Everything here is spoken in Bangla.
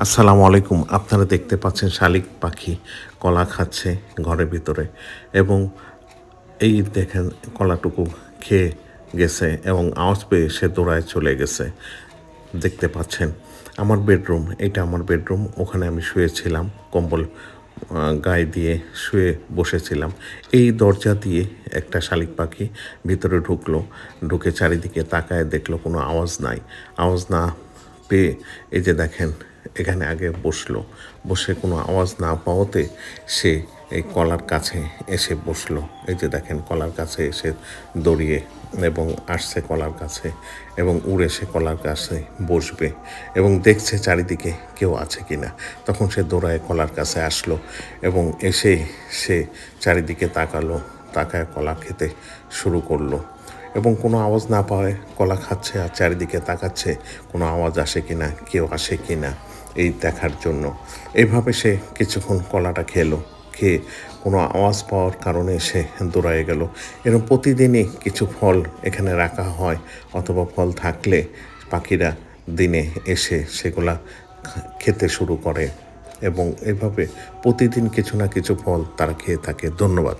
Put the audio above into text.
আসসালামু আলাইকুম। আপনারা দেখতে পাচ্ছেন শালিক পাখি কলা খাচ্ছে ঘরের ভিতরে এবং এই দেখেন কলাটুকু খেয়ে গেছে এবং আওয়াজ পেয়ে সে দৌড়ায় চলে গেছে। দেখতে পাচ্ছেন আমার বেডরুম, এটা আমার বেডরুম, ওখানে আমি শুয়েছিলাম, কম্বল গায়ে দিয়ে শুয়ে বসেছিলাম। এই দরজা দিয়ে একটা শালিক পাখি ভিতরে ঢুকলো, ঢুকে চারিদিকে তাকায় দেখল কোনো আওয়াজ নাই। আওয়াজ না পেয়ে এই যে দেখেন, এখানে আগে বসল। বসে কোনো আওয়াজ না পাওয়াতে সে এই কলার কাছে এসে বসল। এই যে দেখেন, কলার কাছে এসে দড়িয়ে এবং আসছে কলার কাছে এবং উড়ে সে কলার কাছে বসবে এবং দেখছে চারিদিকে কেউ আছে কি না তখন সে দৌড়ায় কলার কাছে আসলো এবং এসে সে চারিদিকে তাকালো, তাকায় কলা খেতে শুরু করল। এবং কোনো আওয়াজ না পাওয়ায় কলা খাচ্ছে আর চারিদিকে তাকাচ্ছে, কোনো আওয়াজ আসে কি না কেউ আসে কি না এই দেখার জন্য। এভাবে সে কিছুক্ষণ কলাটা খেলো, খেয়ে কোনো আওয়াজ পাওয়ার কারণে সে দৌড়ায় গেল। এরকম প্রতিদিনই কিছু ফল এখানে রাখা হয়, অথবা ফল থাকলে পাখিরা দিনে এসে সেগুলা খেতে শুরু করে। এবং এভাবে প্রতিদিন কিছু না কিছু ফল তারা খেয়ে থাকে। ধন্যবাদ।